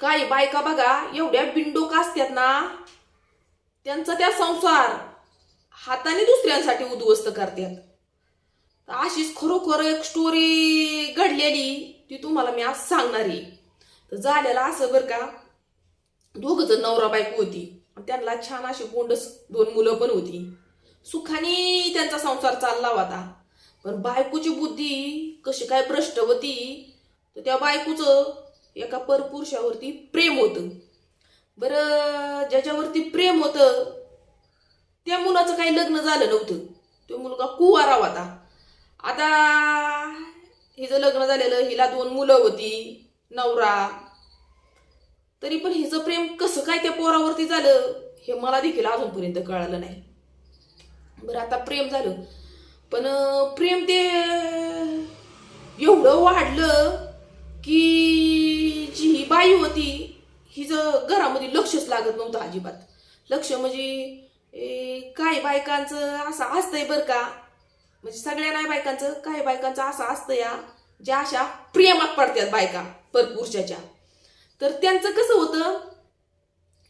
काही बायका बघा एवढ्या बिंडोक असतात ना त्यांचा त्या संसार हाताने दुसऱ्यांसाठी उद्ध्वस्त करतात. अशीच खरोखर एक स्टोरी घडलेली ती तुम्हाला मी आज सांगणार आहे. तर झालेलं असं बरं का दोघ जण नवरा बायको होती. त्यांना छान अशी गोंडस दोन मुलं पण होती. सुखाने त्यांचा संसार चालला होता. पण बायकोची बुद्धी कशी काय भ्रष्ट होती तर त्या बायकोचं एका परपुरुषावरती प्रेम होतं. बरं ज्याच्यावरती प्रेम होतं त्या मुलाचं काही लग्न झालं नव्हतं. तो मुलगा कुवारा होता. आता हिचं लग्न झालेलं हिला दोन मुलं होती नवरा. तरी पण हिचं प्रेम कसं काय त्या पोरावरती झालं हे मला देखील अजूनपर्यंत कळालं नाही. बरं आता प्रेम झालं. पण प्रेम ते एवढं वाढलं की जी ही बाई होती हिचं घरामध्ये लक्षच लागत नव्हतं अजिबात. लक्ष म्हणजे काही काय बायकांचं असं असतंय बरं का? म्हणजे सगळ्या नाही बायकांचं काही बायकांचं असं असतं या ज्या अशा प्रेमात पडतात बायका परपुरुषाच्या तर त्यांचं कसं होतं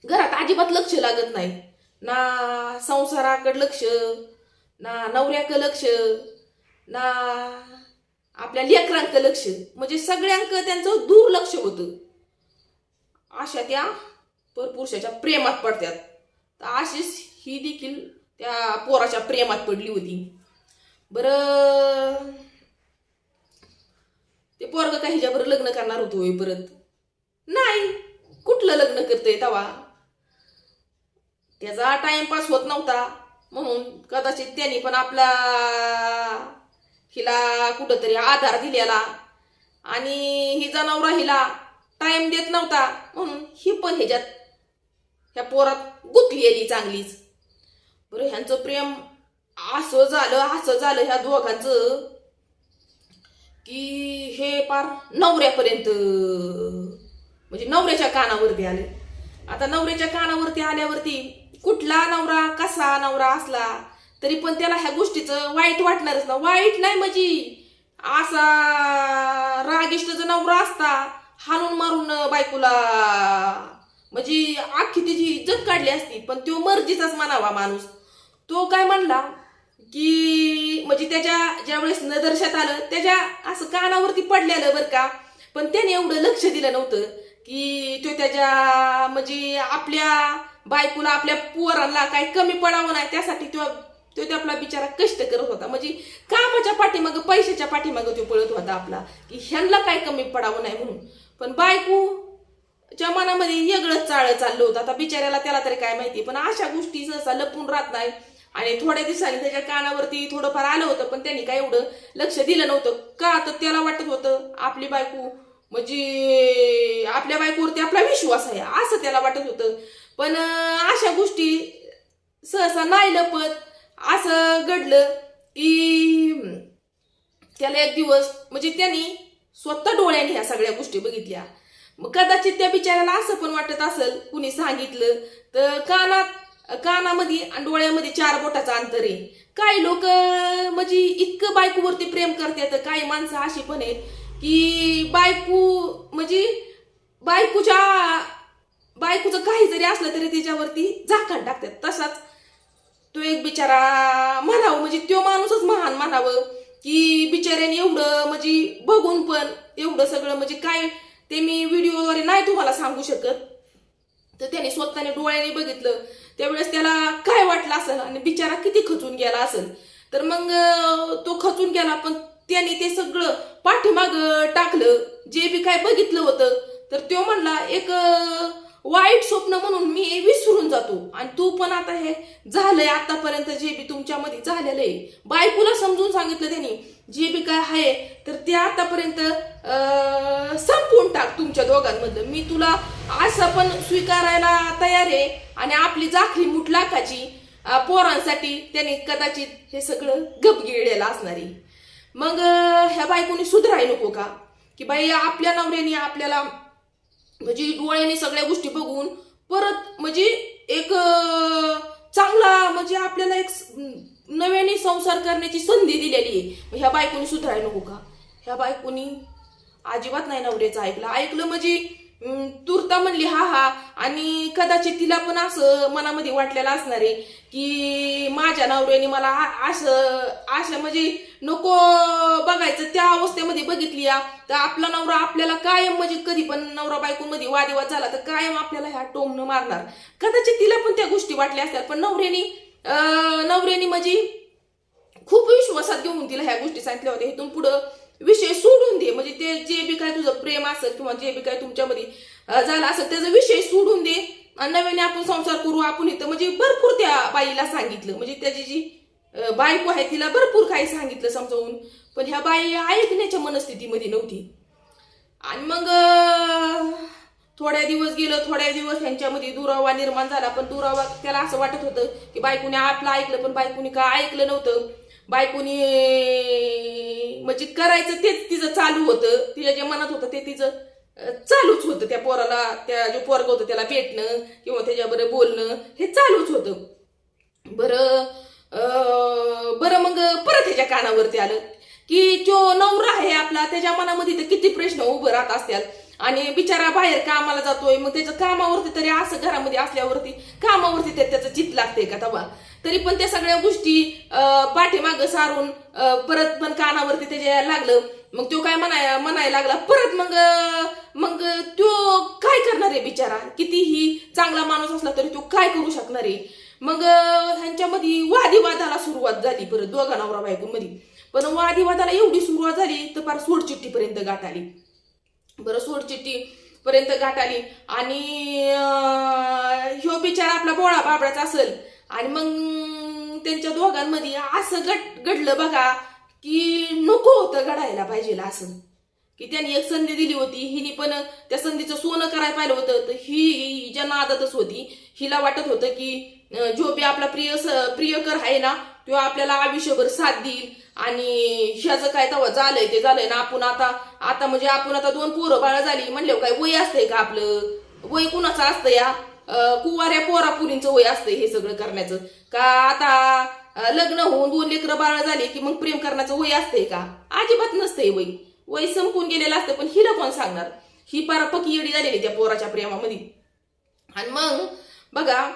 घरात अजिबात लक्ष लागत नाही. ना संसाराकडे लक्ष ना नवऱ्याकडे लक्ष ना आपल्या लेकरांक लक्ष. म्हणजे सगळ्यांक त्यांचं दुर्लक्ष होतं. अशा त्या परपुरुषाच्या प्रेमात पडतात तर अशीच ही देखील त्या पोराच्या प्रेमात पडली होती. बरं ते पोरग का हिच्याबरोबर लग्न करणार होतो होय परत? नाही. कुठलं लग्न करतंय तवा? त्याचा टाइमपास होत नव्हता. म्हणून कदाचित त्यांनी पण आपला हिला कुठंतरी आधार दिलेला. आणि हिचा नवरा हिला टाइम देत नव्हता. म्हणून ही पण ह्याच्यात ह्या पोरात गुतलेली चांगलीच. बरं ह्यांचं प्रेम असं झालं असं झालं ह्या दोघांचं की हे पार नवऱ्यापर्यंत म्हणजे नवऱ्याच्या कानावरती आले. आता नवऱ्याच्या कानावरती आल्यावरती कुठला नवरा कसा नवरा असला तरी पण त्याला ह्या गोष्टीचं वाईट वाटणारच ना वाईट नाही म्हणजे असा रागिष्ट जो नवरा असता हाणून मारून बायकोला म्हणजे आखी तिची इज्जत काढली असती पण तो मर्जीचाच म्हणावा माणूस. तो काय म्हणला की म्हणजे त्याच्या ज्यावेळेस नदर्शात आलं त्याच्या असं कानावरती पडलेलं बरं का पण त्याने एवढं लक्ष दिलं नव्हतं की तो त्याच्या म्हणजे आपल्या बायकोला आपल्या पोरांना काही कमी पडावं नाही त्यासाठी तो तो ते आपला बिचारा कष्ट करत होता. म्हणजे कामाच्या पाठीमागं पैशाच्या पाठीमागं तो पळत होता आपला की ह्यांना काय कमी पडावं नाही म्हणून. पण बायको च्या मनामध्ये वेगळंच चाळ चाललं होतं. आता बिचाऱ्याला त्याला तरी काय माहिती. पण अशा गोष्टी सहसा लपून राहत नाही. आणि थोड्या दिवसांनी त्याच्या कानावरती थोडंफार आलं होतं पण त्यांनी काय एवढं लक्ष दिलं नव्हतं. का तर त्याला वाटत होतं आपली बायको म्हणजे आपल्या बायकोवरती आपला विश्वास आहे असं त्याला वाटत होतं. पण अशा गोष्टी सहसा नाही लपत. असं घडलं की त्याला एक दिवस म्हणजे त्यांनी स्वतः डोळ्याने ह्या सगळ्या गोष्टी बघितल्या. मग कदाचित त्या बिचाऱ्याला असं पण वाटत असेल कुणी सांगितलं तर कानात कानामध्ये आणि डोळ्यामध्ये चार बोटाचं अंतर आहे. काही लोक म्हणजे इतकं बायकोवरती प्रेम करतात काही माणसं अशी पण आहेत की बायको म्हणजे बायकोच्या बायकोचं काही जरी असलं तरी त्याच्यावरती झाकण टाकतात. तसाच तो एक बिचारा म्हणावं म्हणजे तो माणूसच महान म्हणावं. की बिचाऱ्याने एवढं म्हणजे बघून पण एवढं सगळं म्हणजे काय ते मी व्हिडिओद्वारे नाही तुम्हाला सांगू शकत. तर त्याने स्वतःने डोळ्याने बघितलं. त्यावेळेस त्याला काय वाटलं असेल आणि बिचारा किती खचून गेला असेल. तर मग तो खचून गेला पण त्याने ते सगळं पाठीमाग टाकलं. जे बी काय बघितलं होतं. तर तो म्हणला एक वाईट स्वप्न म्हणून मी विसरून जातो आणि तू पण आता हे झालंय आतापर्यंत जे बी तुमच्यामध्ये झालेलं आहे. बायकोला समजून सांगितलं त्यांनी जे बी काय आहे तर ते आतापर्यंत संपून टाक तुमच्या दोघांमधलं. मी तुला असं पण स्वीकारायला तयार आहे. आणि आपली जाखली मुठ लाखाची पोरांसाठी त्याने कदाचित हे सगळं गपगिळलेलं असणार आहे. मग ह्या बायकोनी सुधराय नको का? की बाई आपल्या नवऱ्याने आपल्याला म्हणजे डोळ्याने सगळ्या गोष्टी बघून परत म्हणजे एक चांगला म्हणजे आपल्याला एक नव्याने संसार करण्याची संधी दिलेली आहे. ह्या बायकोनी सुधाराय नको का? ह्या बायकोनी अजिबात नाही नवऱ्याचं ऐकलं. ऐकलं म्हणजे तुरता म्हणली हा हा. आणि कदाचित तिला पण असं मनामध्ये वाटलेलं असणार आहे की माझ्या नवऱ्याने मला असं असं म्हणजे नको बघायचं त्या अवस्थेमध्ये बघितली या तर आपला नवरा आपल्याला कायम म्हणजे कधी पण नवरा बायकोमध्ये वादिवाद झाला तर कायम आपल्याला ह्या टोमनं मारणार. कदाचित तिला पण त्या गोष्टी वाटल्या असतात पण नवऱ्यानी नवऱ्यानी म्हणजे खूप विश्वासात घेऊन तिला ह्या गोष्टी सांगितल्या होत्या. इथून पुढं विषय सोडून दे. म्हणजे ते जे बी काय तुझं प्रेम असेल किंवा जे बी काय तुमच्यामध्ये झालं असेल त्याचा विषय सोडून दे. आणि नव्याने आपण संसार करू आपण इथं. म्हणजे भरपूर त्या बाईला सांगितलं. म्हणजे त्याची जी बायको आहे तिला भरपूर काही सांगितलं समजावून पण ह्या बाई ऐकण्याच्या मनस्थितीमध्ये नव्हती. आणि मग थोड्या दिवस गेलं थोड्या दिवस ह्यांच्यामध्ये दुरावा निर्माण झाला पण दुरावा त्याला असं वाटत होतं की बायकोने आपलं ऐकलं पण बायकोनी का ऐकलं नव्हतं? बायकोनी म्हणजे करायचं तेच तिचं चालू होतं. तिच्या जे मनात होतं ते तिचं चालूच होतं. त्या पोराला त्या जो पोरग होतं त्याला भेटणं किंवा त्याच्याबरोबर बोलणं हे चालूच होतं. बरं बरं मग परत ह्याच्या कानावरती आलं की जो नवरा आहे आपला त्याच्या मनामध्ये तर किती प्रश्न उभं राहत असतात आणि बिचारा बाहेर कामाला जातोय मग त्याच्या कामावरती तरी असं घरामध्ये असल्यावरती कामावरती तर त्याचं चित लागतंय का तेव्हा तरी पण त्या सगळ्या गोष्टी अं, पाठीमागं सारून परत पण कानावरती त्याच्या लागलं मग तो काय म्हणाय म्हणायला लागला परत मग मग तो काय करणार आहे बिचारा? कितीही चांगला माणूस असला तरी तो काय करू शकणार आहे? मग ह्यांच्यामध्ये वादिवादाला सुरुवात झाली परत दोघा नवरा बायको मध्ये पण वादिवादाला एवढी सुरुवात झाली तर फार सोडचिठ्ठीपर्यंत गाठ आली. बरं सोडचिठ्ठी पर्यंत गाठ आली. आणि ह्यो बिचारा आपला बोळा बाबडाचा असेल. आणि मग त्यांच्या दोघांमध्ये असं घट घडलं बघा की नको होतं घडायला पाहिजे असं. की त्यांनी एक संधी दिली होती हिने पण त्या संधीचं सोनं करायला पाहिलं होतं. तर ही ज्यांना नादातच होती हिला वाटत होतं की जो बी आपला प्रिय प्रियकर आहे ना तो आपल्याला आयुष्यभर साथ देईल. आणि ह्याचं काय तेव्हा झालंय ते झालंय ना आपण आता आता म्हणजे आपण आता दोन पोरं बाळा झाली म्हणल्यावर काय वय असतंय का आपलं? वय कुणाचं असतं या? कुवाऱ्या पोरा पुरींचं वय असतंय हे सगळं करण्याचं. का आता लग्न होऊन दोन लेकरं बाळ झाली की मग प्रेम करण्याचं वय असतंय का? अजिबात नसतंय वय. वय संपून गेलेलं असतं पण हिला कोण सांगणार? ही पारा पकी येडी झालेली त्या पोराच्या प्रेमामध्ये. आणि मग बघा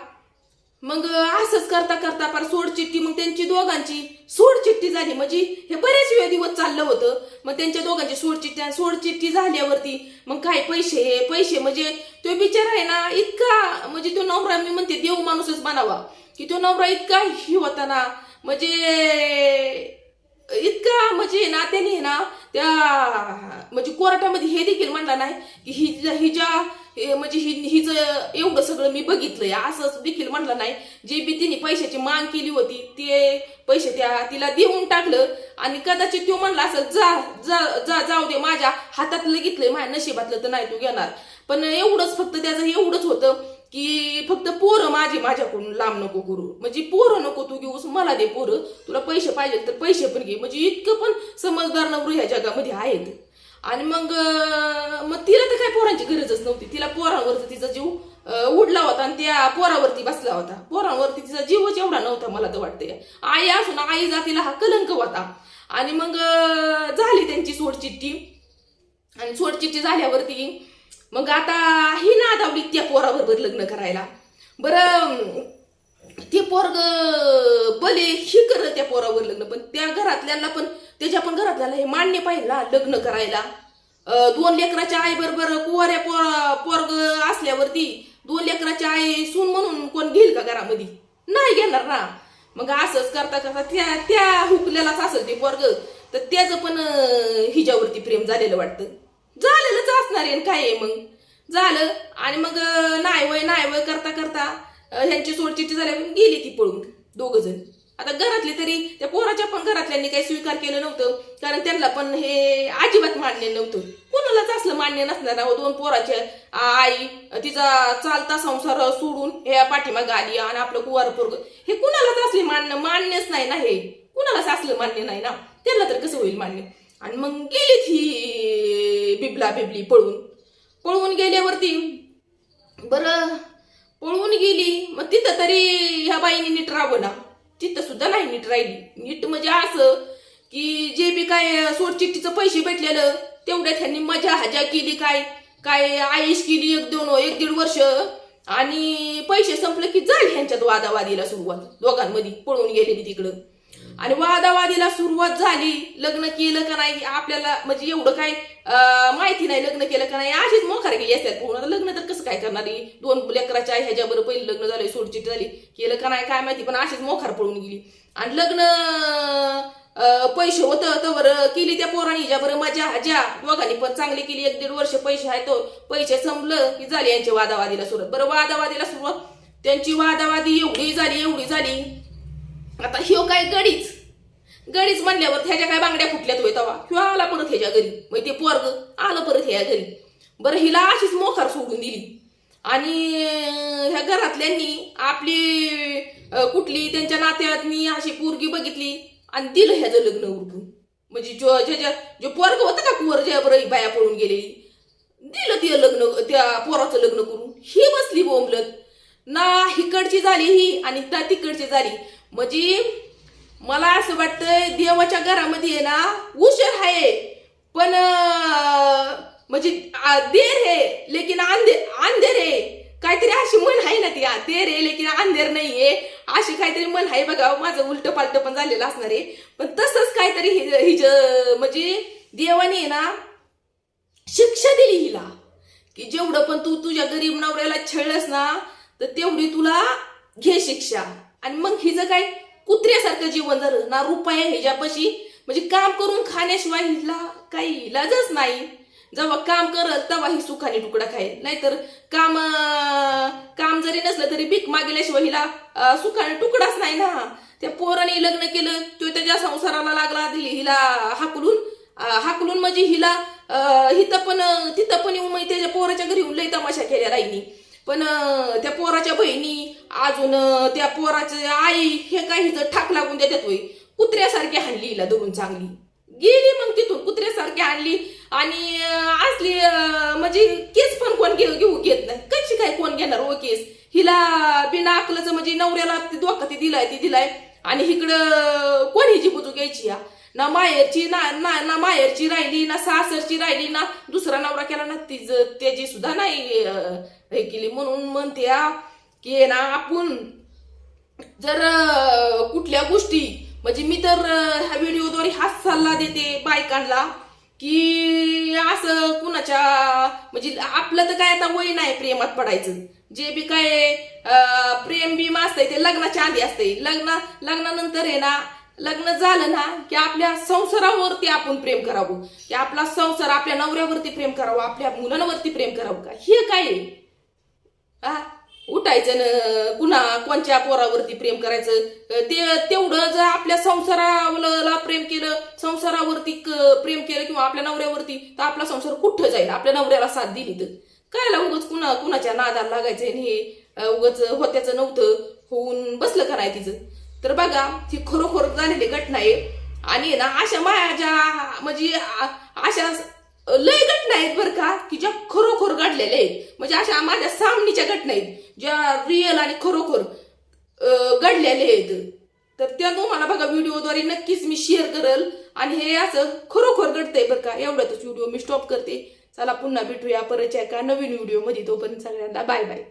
मग असंच करता करता फार सोडचिठ्ठी मग त्यांची दोघांची. सोडचिठ्ठी झाली म्हणजे हे बरेच वेळ दिवस चाललं होतं. मग त्यांच्या दोघांची सोडचिठ्ठी सोड सोडचिठ्ठी झाल्यावरती मग काय पैसे हे पैसे म्हणजे तो बिचारा आहे ना इतका म्हणजे तो नवरा मी म्हणते देव माणूसच बनावा की तो नवरा इतका ही होता ना म्हणजे इतका म्हणजे ना त्याने ना त्या म्हणजे कोर्टामध्ये हे देखील म्हणला नाही की हि हिच्या म्हणजे हि हिचं एवढं सगळं मी बघितलंय असं देखील म्हणलं नाही. जे बी तिने पैशाची माग केली होती ते पैसे त्या तिला देऊन टाकलं आणि कदाचित तो म्हणला असं जा जा जा जाऊ दे माझ्या हातातलं घेतलंय माझ्या नशिबातलं तर नाही तू घेणार. पण एवढंच फक्त त्याचं एवढंच होतं की फक्त पोरं माझी माझ्याकडून लांब नको करू. म्हणजे पोरं नको तू घेऊस मला दे पोरं. तुला पैसे पाहिजे तर पैसे पण घे. म्हणजे इतकं पण समजदार नवरू ह्या जगामध्ये आहेत. आणि मग मग तिला तर काय पोरांची गरजच नव्हती. तिला पोरांवरती तिचा जीव उडला होता आणि त्या पोरावरती बसला होता. पोरांवरती तिचा जीवच एवढा नव्हता मला तर वाटते आई असून आई जातीला हा कलंक होता. आणि मग झाली त्यांची सोडचिठ्ठी. आणि सोडचिठ्ठी झाल्यावरती मग आता ही ना आता त्या पोराबरोबर लग्न करायला. बरं ते पोरग बले हे कर त्या पोरावर लग्न पण त्या घरातल्यांना पण त्याच्या पण घरातल्याला हे मान्य पाहिजे ना लग्न करायला. दोन लेकराच्या आई बरोबर कुवाऱ्या पोर पोरग असल्यावरती दोन लेकराच्या आई सून म्हणून कोण घेईल का घरामध्ये? नाही घेणार ना. मग असंच करता करता त्या त्या हुकल्यालाच असेल ते पोरग. तर त्याचं पण हिच्यावरती प्रेम झालेलं वाटतं. झालेलंच असणार आहे आणि काय आहे मग? झालं. आणि मग नाही वय नाही वय करता करता ह्यांची सोडचिट्टी झाल्यावर गेली ती पळून दोघं जण. आता घरातले तरी त्या पोराच्या पण घरातल्यांनी काही स्वीकार केलं नव्हतं कारण त्यांना पण हे अजिबात मान्य नव्हतं. कोणालाच असलं मान्य नसणार ना हो, दोन पोराचे आई तिचा चालता संसार सोडून हे पाठीमाग आली आणि आपलं कुवार पोरग. हे कुणालाच असले मान्य मान्यच नाही ना हे. कुणालाच असलं मान्य नाही ना. त्यांना तर कसं होईल मान्य? आणि मग गेली ही बिबला बिबली पळून. पळून गेल्यावरती बरं पळून गेली. मग तिथं तरी ह्या बाईने नीट राहावं ना. तिथं सुद्धा नाही नीट राहिली. नीट म्हणजे असं की जे बी काय सोडचिठ्ठीचं पैसे भेटलेलं तेवढ्या ह्यांनी मजा हजा केली काय काय आयुष केली एक दोन एक दीड वर्ष. आणि पैसे संपले की जाईल ह्यांच्यात वादावादीला सुरुवात. दोघांमध्ये पळून गेलेली तिकडं. आणि वादावादीला सुरुवात झाली. लग्न केलं का नाही आपल्याला म्हणजे एवढं काय माहिती नाही लग्न केलं का नाही. अशीच मोखार गेली असतात पूर्ण लग्न तर कसं काय करणार दोन लेकराच्या ह्याच्याबरोबर पहिलं लग्न झालं सोडचिट झाली. केलं का नाही काय माहिती पण अशीच मोखार पळून गेली. आणि लग्न पैसे होतं तर केली त्या पोरानी ज्या बरं मजा. हजा दोघांनी पण चांगली केली. एक दीड वर्ष पैसे आहे तो पैसे संपलं की झाली यांच्या वादावादीला सुरुवात. बरं वादावादीला सुरुवात. त्यांची वादावादी एवढी झाली एवढी झाली. आता ह्यो काय गडीच? गडीच म्हणल्यावर ह्याच्या काय बांगड्या फुटल्यात होय तवा? ह्यो आला परत ह्याच्या घरी. मग ते पोरग आलं परत ह्या घरी. बरं हिला अशीच मोखार सोडून दिली. आणि ह्या घरातल्यांनी आपली कुठली त्यांच्या नात्यातनी अशी पोरगी बघितली आणि दिलं ह्याचं लग्न उरकून. म्हणजे जो ज्याच्या जो पोरग होतं का कुवर ज्या बरं बाया पळून गेलेली दिलं ते लग्न त्या पोराचं लग्न करून. ही बसली बोंबलत. ना हिकडची झाली ही आणि ना तिकडची झाली. म्हणजे मला असं वाटतंय देवाच्या घरामध्ये आहे ना उशीर आहे. पण म्हणजे देर हे लेकिन अंधे अंधेर आहे. काहीतरी अशी मन आहे ना ती देर आहे लेकिन अंधेर नाहीये. अशी काहीतरी मन आहे बघा माझं उलट पालट पण झालेलं असणार आहे. पण तसंच काहीतरी हि हिज म्हणजे देवाने आहे ना शिक्षा दिली हिला. की जेवढं पण तू तुझ्या गरीब नवऱ्याला छळलंस ना तर तेवढी तुला घे शिक्षा. आणि मग हिचं काय कुत्र्यासारखं जीवन जर ना रुपया ह्याच्यापाशी म्हणजे काम करून खाण्याशिवाय हिला काही इलाजच नाही. जेव्हा काम करत तेव्हा ही सुखाने तुकडा खाईल. नाहीतर काम काम जरी नसलं तरी भीक मागेल्याशिवाय हिला सुखाने तुकडाच नाही ना. त्या पोराने लग्न केलं तो त्याच्या संसाराला लागला दिली हिला हाकलून हाकलून म्हणजे हिला हिथं पण तिथं पण येऊन त्याच्या पोराच्या घरी येऊन लई तमाशा केल्या राहिली पण त्या पोराच्या बहिणी अजून त्या पोराचे आई हे काही हिचं ठाक लागून देतात होई कुत्र्यासारखी हाणली हिला धरून चांगली. गेली मग तिथून कुत्र्यासारखी आणली आणि असली म्हणजे केस पण कोण घेऊ घेत नाही. कशी काय कोण घेणार ओ केस? हिला बिना अकलचं म्हणजे नवऱ्याला ते धोका ती दिलाय ती दिलाय. आणि इकडं कोण हिची बुजू घ्यायची या? ना माहेरची ना ना ना माहेरची राहिली ना सासरची राहिली ना दुसरा नवरा केला ना तिज त्याची सुद्धा नाही हे केली. म्हणून म्हणते हा, की ना आपण जर कुठल्या गोष्टी म्हणजे मी तर ह्या व्हिडिओद्वारे हाच सल्ला देते बायकांना की असं कुणाच्या म्हणजे आपलं तर काय आता वय नाही प्रेमात पडायचं. जे बी काय प्रेम बिम असतंय ते लग्नाच्या आधी असतंय. लग्न लग्नानंतर आहे ना लग्न झालं ना की आपल्या संसारावरती आपण प्रेम करावं. की आपला संसार आपल्या नवऱ्यावरती प्रेम करावं आपल्या मुलांवरती प्रेम करावं का? हे काय आहे? उठायचं न कुणा कोणच्या पोरावरती प्रेम करायचं? ते तेवढं जर आपल्या संसाराला प्रेम केलं संसारावरती प्रेम केलं किंवा आपल्या नवऱ्यावरती तर आपला संसार कुठं जाईल? आपल्या नवऱ्याला साथ दिली तर. कायला उगच कुणा कुणाच्या नादाला लागायचं हे उगच होत्याचं नव्हतं. होऊन बसलं का नाही तिचं? तर बघा ही खरोखर झालेली घटना आहे. आणि ना अशा माझ्या म्हणजे अशा लय घटना आहेत बरं का की ज्या खरोखर घडलेल्या आहेत. म्हणजे अशा माझ्या सामनीच्या घटना आहेत ज्या रिअल आणि खरोखर घडलेल्या आहेत. तर त्या तुम्हाला बघा व्हिडिओद्वारे नक्कीच मी शेअर करल. आणि हे असं खरोखर घडतंय बरं का एवढ्यातच व्हिडिओ मी स्टॉप करते. चला पुन्हा भेटूया परत एका नवीन व्हिडिओमध्ये तोपर्यंत सगळ्यांना बाय बाय